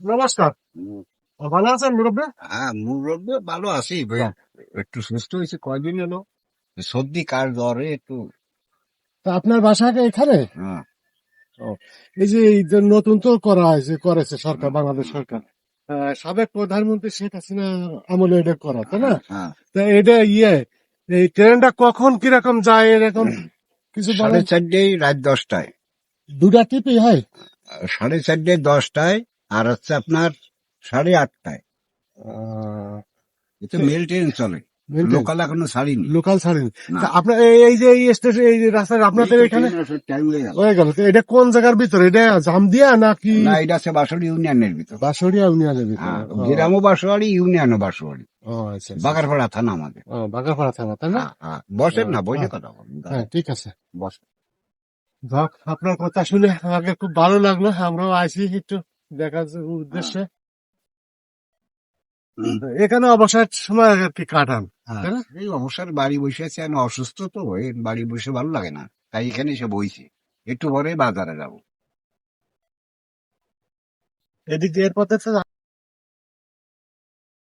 নমস্কার। ভালো আছেন মুরব্বী? হ্যাঁ মুরব্বী ভালো আছি। একটু সুস্থ হয়েছে। কয়দিন এলো সর্দি কার জ্বরে একটু। আপনার বাসা এখানে? হ্যাঁ। এই যে এই যে নতুন তো করা হয়েছে করেছে সরকার বাংলাদেশ সরকার। আহ, সাবেক প্রধানমন্ত্রী শেখ হাসিনা আমলে এটা করা তাই না? হ্যাঁ তা এটা ইয়ে এই ট্রেনটা কখন কীরকম যায় এরকম কিছু সাড়ে বলেন? চারটেই রাত দশটায়। দুটা টিপি হয়। সাড়ে চারটে দশটায় আর হচ্ছে আপনার সাড়ে আটটায়। এটা মেল ট্রেন চলে। লোকাল এখনও ছাড়িনি। লোকাল ছাড়েন। আপনার এই- যে এই স্টেশন এই যে রাস্তায় আপনাদের এখানে হয়ে গেল। এটা কোন জায়গার ভিতরে? এটা জামদিয়া নাকি না এটা আছে বাসড়ি ইউনিয়নের ভিতর। বাঁশড়িয়া ইউনিয়নের ভিতরে। হ্যাঁ গ্রামও বাসোয়ারি ইউনিয়নও বাসোয়ারি ও আচ্ছা আচ্ছা। বাগারপাড়া থানা আমাদের। ও, বাগারপাড়া থানা তাই না? হ্যাঁ, হ্যাঁ। বসেন না বসে। কথা বলেন। ঠিক আছে। বস যাক আপনার কথা শুনে আমাকে খুব ভালো লাগল। আমরাও আইসি একটু দেখার উদ্দেশ্যে। এখানে অবসর সময় কি কাটান হ্যাঁ? এই অবসর বাড়ি বসে আছে আমি অসুস্থ তো এই বাড়ি বসে ভালো লাগে না তাই এখানে এসে বইছি। একটু পরে বাজারে যাব। এদিক দিয়ে এর পথে তো